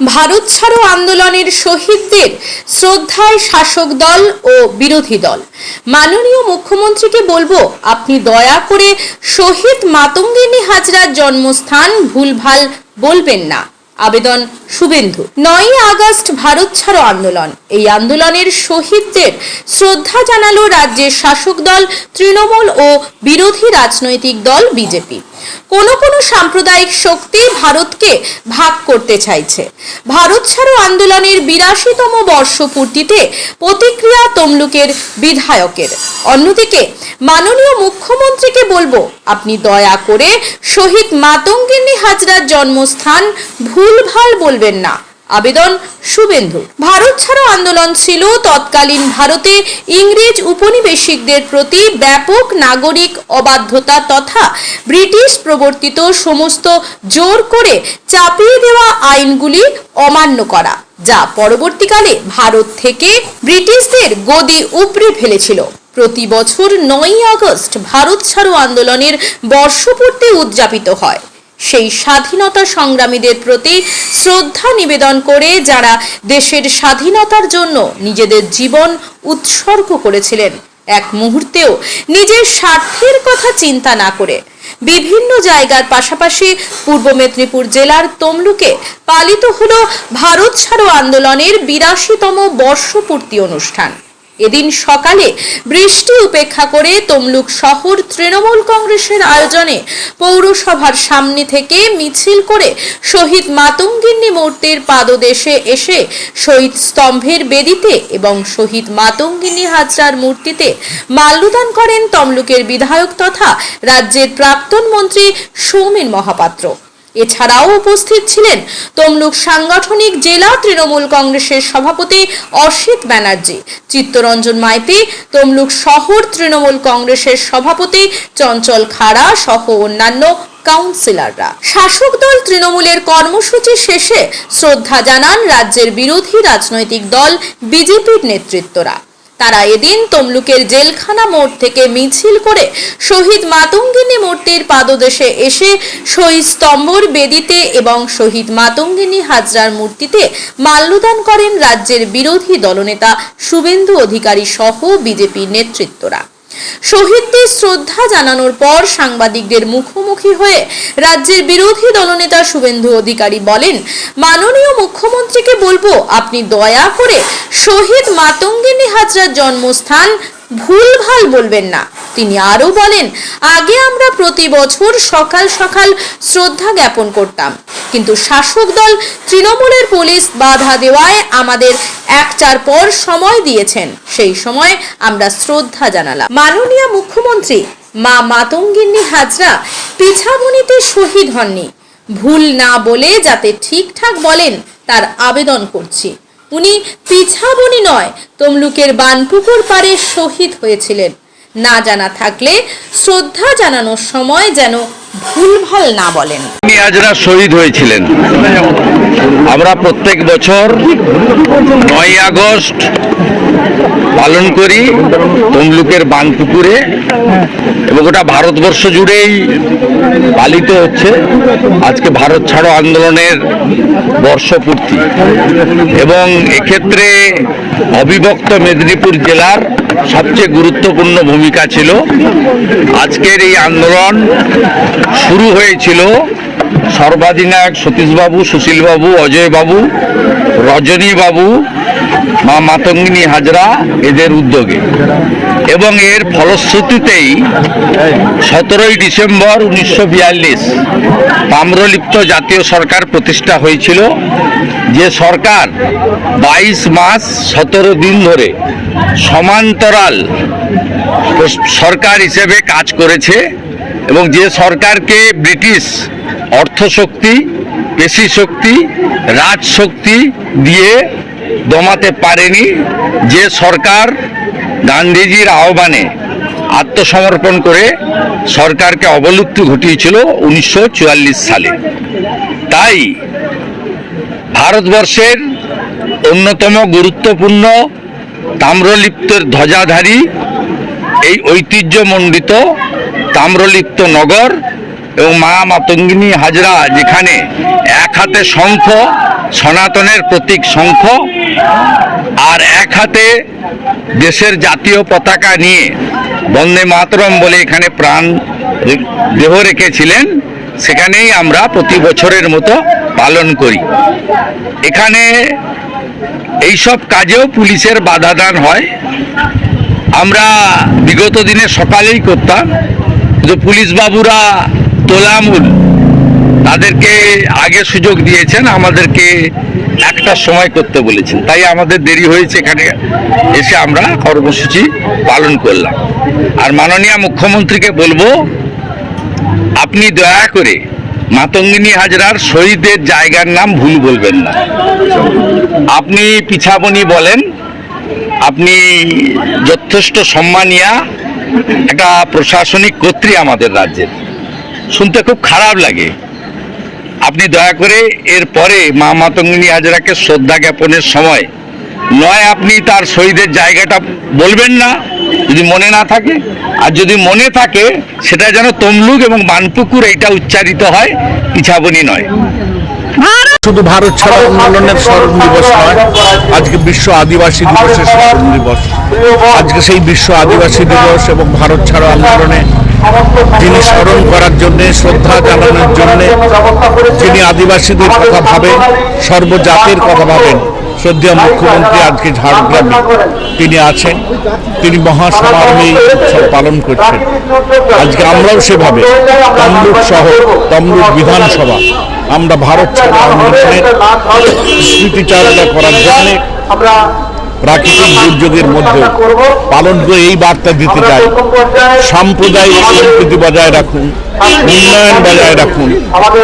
ভারত ছাড়ো আন্দোলনের শহীদদের শ্রদ্ধায় শাসক দল ও বিরোধী দল। মাননীয় মুখ্যমন্ত্রীকে বলব, আপনি দয়া করে শহীদ মাতঙ্গিনী হাজরার জন্মস্থান ভুলভাল বলবেন না। আবেদন শুভেন্দু। নয় আগস্ট ভারত ছাড়ো আন্দোলন। এই আন্দোলনের শহীদদের শ্রদ্ধা জানালো রাজ্যের শাসক দল, তৃণমূল ও বিরোধী রাজনৈতিক দল বিজেপি। কোনো কোনো সাম্প্রদায়িক শক্তি ভারতকে ভাগ করতে চাইছে। ভারত ছাড়ো আন্দোলনের বিরাশিতম বর্ষপূর্তিতে প্রতিক্রিয়া তমলুকের বিধায়কের। অন্যদিকে মাননীয় মুখ্যমন্ত্রীকে বলব, আপনি দয়া করে শহীদ মাতঙ্গিনী হাজরার জন্মস্থান ভুলভাল বলবেন না। আবেদন, শুভেন্দু। ভারত ছাড়ো আন্দোলন ছিল তৎকালীন ভারতে। ইংরেজ উপনিবেশিকদের প্রতি ব্যাপক নাগরিক অবাধ্যতা তথা ব্রিটিশ প্রবর্তিত সমস্ত জোর করে চাপিয়ে দেওয়া আইনগুলি অমান্য করা, যা পরবর্তীকালে ভারত থেকে ব্রিটিশদের গদি উপড়ে ফেলেছিল। প্রতি বছর নয়ই আগস্ট ভারত ছাড়ো আন্দোলনের বর্ষপূর্তি উদযাপিত হয়। সেই স্বাধীনতা সংগ্রামীদের প্রতি শ্রদ্ধা নিবেদন করে যারা দেশের স্বাধীনতার জন্য নিজেদের জীবন উৎসর্গ করেছিলেন। এক মুহূর্তেও নিজের স্বার্থের কথা চিন্তা না করে বিভিন্ন জায়গার পাশাপাশি পূর্ব মেদিনীপুর জেলার তমলুকে পালিত হলো ভারত ছাড়ো আন্দোলনের বিরাশিতম বর্ষপূর্তি অনুষ্ঠান। এদিন সকালে বৃষ্টি উপেক্ষা করে তমলুক শহর তৃণমূল কংগ্রেসের আয়োজনে পৌরসভার সামনে থেকে মিছিল করে শহীদ মাতঙ্গিনী মূর্তির পাদদেশে এসে শহীদ স্তম্ভের বেদিতে এবং শহীদ মাতঙ্গিনী হাজরার মূর্তিতে মাল্যদান করেন তমলুকের বিধায়ক তথা রাজ্যের প্রাক্তন মন্ত্রী সৌমেন মহাপাত্র। এছাড়াও উপস্থিত ছিলেন তমলুক সাংগঠনিক জেলা তৃণমূল কংগ্রেসের সভাপতি অসিত ব্যানার্জি, চিত্তরঞ্জন মাইতি, তমলুক শহর তৃণমূল কংগ্রেসের সভাপতি চঞ্চল খাড়া সহ অন্যান্য কাউন্সিলররা। শাসক দল তৃণমূলের কর্মসূচি শেষে শ্রদ্ধা জানান রাজ্যের বিরোধী রাজনৈতিক দল বিজেপির নেতৃত্বরা। তারা এদিন তমলুকের জেলখানা মোড় থেকে মিছিল করে শহীদ মাতঙ্গিনী মূর্তির পাদদেশে এসে শহীদ স্তম্ভর বেদিতে এবং শহীদ মাতঙ্গিনী হাজরার মূর্তিতে মাল্যদান করেন রাজ্যের বিরোধী দলনেতা শুভেন্দু অধিকারী সহ বিজেপির নেতৃত্বরা। শহীদদের শ্রদ্ধা জানানোর পর সাংবাদিকদের মুখোমুখি হয়ে রাজ্যের বিরোধী দলনেতা শুভেন্দু অধিকারী বলেন, মাননীয় মুখ্যমন্ত্রীকে বলব, আপনি দয়া করে শহীদ মাতঙ্গিনী হাজরার জন্মস্থান ভুলভাল বলবেন না। তিনি আরও বলেন, আগে আমরা প্রতি বছর সকাল সকাল শ্রদ্ধা জ্ঞাপন করতাম। কিন্তু শাসক দল তৃণমূলের পুলিশ বাধা দেওয়ায় আমাদের এক চার পর সময় দিয়েছেন। সেই সময় আমরা শ্রদ্ধা জানালাম। মাননীয় মুখ্যমন্ত্রী মা মাতঙ্গিনী হাজরা পিছাবনিতে শহীদ হননি। ভুল না বলে যাতে ঠিকঠাক বলেন, তার আবেদন করছি। উনি পিছাবনি নয়, তমলুকের বানপুকুর পারে শহীদ হয়েছিলেন। না জানা থাকলে শ্রদ্ধা জানানোর সময় যেন ভুলভাল না বলেন। আজরা শহীদ হয়েছিলেন। আমরা প্রত্যেক বছর নয় আগস্ট পালন করি তমলুকের বানপুকুরে এবং ওটা ভারতবর্ষ জুড়েই পালিত হচ্ছে। আজকে ভারত ছাড়ো আন্দোলনের বর্ষপূর্তি। এবং এক্ষেত্রে অবিভক্ত মেদিনীপুর জেলার সবচেয়ে গুরুত্বপূর্ণ ভূমিকা ছিল আজকের এই আন্দোলন শুরু হয়েছিল সর্বাধিনায়ক সতীশবাবু, সুশীলবাবু, অজয়বাবু, রজনীবাবু, মা মাতঙ্গিনী হাজরা এদের উদ্যোগে। এবং এর ফলশ্রুতিতেই সতেরোই ডিসেম্বর উনিশশো বিয়াল্লিশ তাম্রলিপ্ত জাতীয় সরকার প্রতিষ্ঠা হয়েছিল। যে সরকার বাইশ মাস সতেরো দিন ধরে সমান্তরাল সরকার হিসেবে কাজ করেছে। এবং যে সরকারকে ব্রিটিশ অর্থশক্তি পেশি শক্তি, রাজশক্তি দিয়ে দমাতে পারেনি, যে সরকার গান্ধীজির আহ্বানে আত্মসমর্পণ করে সরকারকে অবলুপ্তি ঘটিয়েছিল উনিশশো চুয়াল্লিশ সালে। তাই ভারতবর্ষের অন্যতম গুরুত্বপূর্ণ তাম্রলিপ্তের ধ্বজাধারী এই ঐতিহ্যমণ্ডিত তাম্রলিপ্ত নগর এবং মা মাতঙ্গিনী হাজরা যেখানে এক হাতে শঙ্খ, সনাতনের প্রতীক শঙ্খ, আর এক হাতে দেশের জাতীয় পতাকা নিয়ে বন্দে মাতরম বলে এখানে প্রাণ দেহ রেখেছিলেন, সেখানেই আমরা প্রতি বছরের মতো পালন করি। এখানে এইসব কাজেও পুলিশের বাধাদান হয়। আমরা বিগত দিনে সকালেই করতাম। কিন্তু পুলিশ বাবুরা তোলামূল, তাদেরকে আগে সুযোগ দিয়েছেন, আমাদেরকে একটা সময় করতে বলেছেন। তাই আমাদের দেরি হয়েছে এখানে এসে আমরা কর্মসূচি পালন করলাম। আর মাননীয় মুখ্যমন্ত্রীকে বলব, আপনি দয়া করে মাতঙ্গিনী হাজরার শহীদের জায়গার নাম ভুল বলবেন না। আপনি পিছাবনি বলেন, আপনি যথেষ্ট সম্মানিয়া একটা প্রশাসনিক কর্ত্রী আমাদের রাজ্যের। শুনতে খুব খারাপ লাগে। আপনি দয়া করে এর পরে মা মাতঙ্গিনী হাজরাকে শ্রদ্ধা জ্ঞাপনের সময়, নয় আপনি তার শহীদের জায়গাটা বলবেন না, যদি মনে না থাকে। আর যদি মনে থাকে, সেটা যেন তমলুক এবং বানপুকুর এইটা উচ্চারিত হয়, পিছাবনি নয়। শুধু ভারত ছাড়া আন্দোলনের স্মরণ দিবস নয় আজকে বিশ্ব আদিবাসী দিবসের স্মরণ দিবস। আজকে সেই বিশ্ব আদিবাসী দিবস এবং ভারত ছাড়া আন্দোলনে যিনি স্মরণ করার জন্য শ্রদ্ধা জানানোর জন্য যিনি আদিবাসীদের কথা ভাবেন সর্বজাতির কথা ভাবেন শ্রদ্ধা মুখ্যমন্ত্রী আজকে ঝাড়গ্রামে তিনি আছেন। তিনি মহাসমারোহে এই উৎসব পালন করছেন। আজকে আমরাও সেভাবে তমলুক শহর তমলুক বিধানসভা আমরা ভারত ছাড়ো স্মৃতিচারণা করার জন্য প্রাকৃতিক দুর্যোগের মধ্যে পালন করে এই বার্তা দিতে চাই। সাম্প্রদায়িক সম্প্রীতি বজায় রাখুন উন্নয়ন বজায় রাখুন।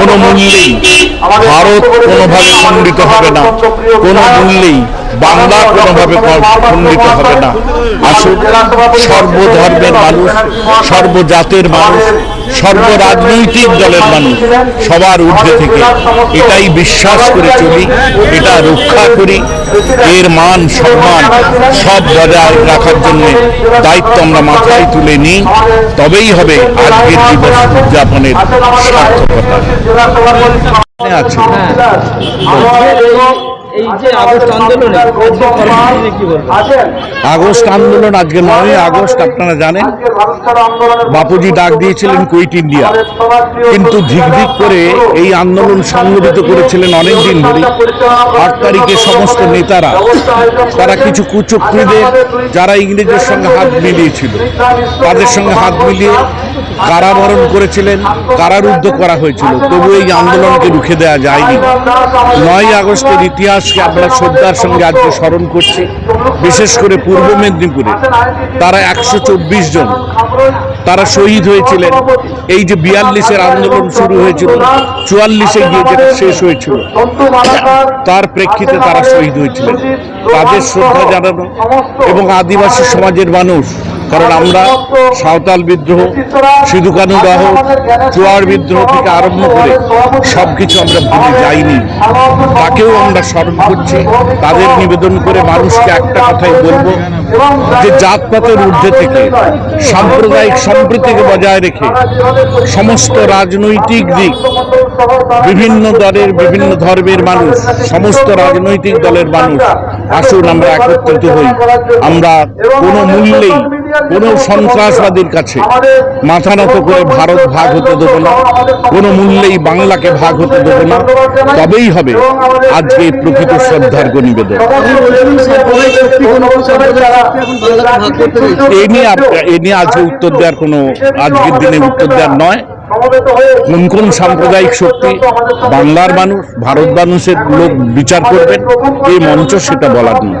কোনো মূল্যেই ভারত কোনোভাবে খণ্ডিত হবে না। কোনো মূল্যেই বাংলা কোনোভাবে খণ্ডিত হবে না। আসুন সর্বধর্মের মানুষ সর্বজাতের মানুষ সর্বরাজনৈতিক দলের মানুষ সবার ঊর্ধ্বে থেকে। এটাই বিশ্বাস করে চলি এটা রক্ষা করি। এর মান সম্মান সব বজায় রাখার জন্য দায়িত্ব আমরা মাথায় তুলে নিই। তবেই হবে আজকের দিবস উদযাপনের সার্থকতা। আছে এই যে আগস্ট আন্দোলনে আজকে আগস্ট নয় আগস্ট আপনারা জানেন। বাপুজি ডাক দিয়েছিলেন কুইট ইন্ডিয়া। কিন্তু ধিকধিক করে এই আন্দোলন সংগঠিত করেছিলেন অনেক দিন ধরে আট তারিখে সমস্ত নেতারা তারা কিছু কুচক্রীদের যারা ইংরেজের সঙ্গে হাত মিলিয়েছিল তাদের সঙ্গে হাত মিলিয়ে কারাবরণ করেছিলেন কারারুদ্ধ করা হয়েছিল, তবু এই আন্দোলনকে রুখে দেওয়া যায়নি। নয় আগস্টের ইতিহাসকে আমরা শ্রদ্ধার সঙ্গে আজকে স্মরণ করছি, বিশেষ করে পূর্ব মেদিনীপুরে। তারা একশো চব্বিশ জন, তারা শহীদ হয়েছিলেন। এই যে বিয়াল্লিশের আন্দোলন শুরু হয়েছিল, চুয়াল্লিশে গিয়ে যেটা শেষ হয়েছিল, তার প্রেক্ষিতে তারা শহীদ হয়েছিলেন। তাদের শ্রদ্ধা জানানো এবং আদিবাসী সমাজের মানুষ কারণ আমরা সাঁওতাল বিদ্রোহ সিধু কানু দাহ চুয়ার বিদ্রোহ থেকে আরম্ভ করে সব কিছু আমরা ভুলে যাইনি। তাকেও আমরা স্মরণ করছি। তাদের নিবেদন করে মানুষকে একটা কথাই বলব যে জাতপাতের ঊর্ধ্বে থেকে সাম্প্রদায়িক সম্প্রীতিকে বজায় রেখে সমস্ত রাজনৈতিক দিক বিভিন্ন দলের বিভিন্ন ধর্মের মানুষ সমস্ত রাজনৈতিক দলের মানুষ আসুন আমরা একত্রিত হই। আমরা কোনো মূল্যেই কোনো সন্ত্রাসবাদীর কাছে মাথা নত করে ভারত ভাগ হতে দেবো না কোনো মূল্যেই বাংলাকে ভাগ হতে দেবো না। তবেই হবে আজকে প্রকৃত শ্রদ্ধার্ঘ নিবেদন এ নিয়ে এ নিয়ে আজকে উত্তর দেওয়ার কোনো আজকের দিনে উত্তর দেওয়ার নয়। কোন কোন সাম্প্রদায়িক শক্তি বাংলার মানুষ ভারত মানুষের লোক বিচার করবেন এই মঞ্চ সেটা বলার নয়।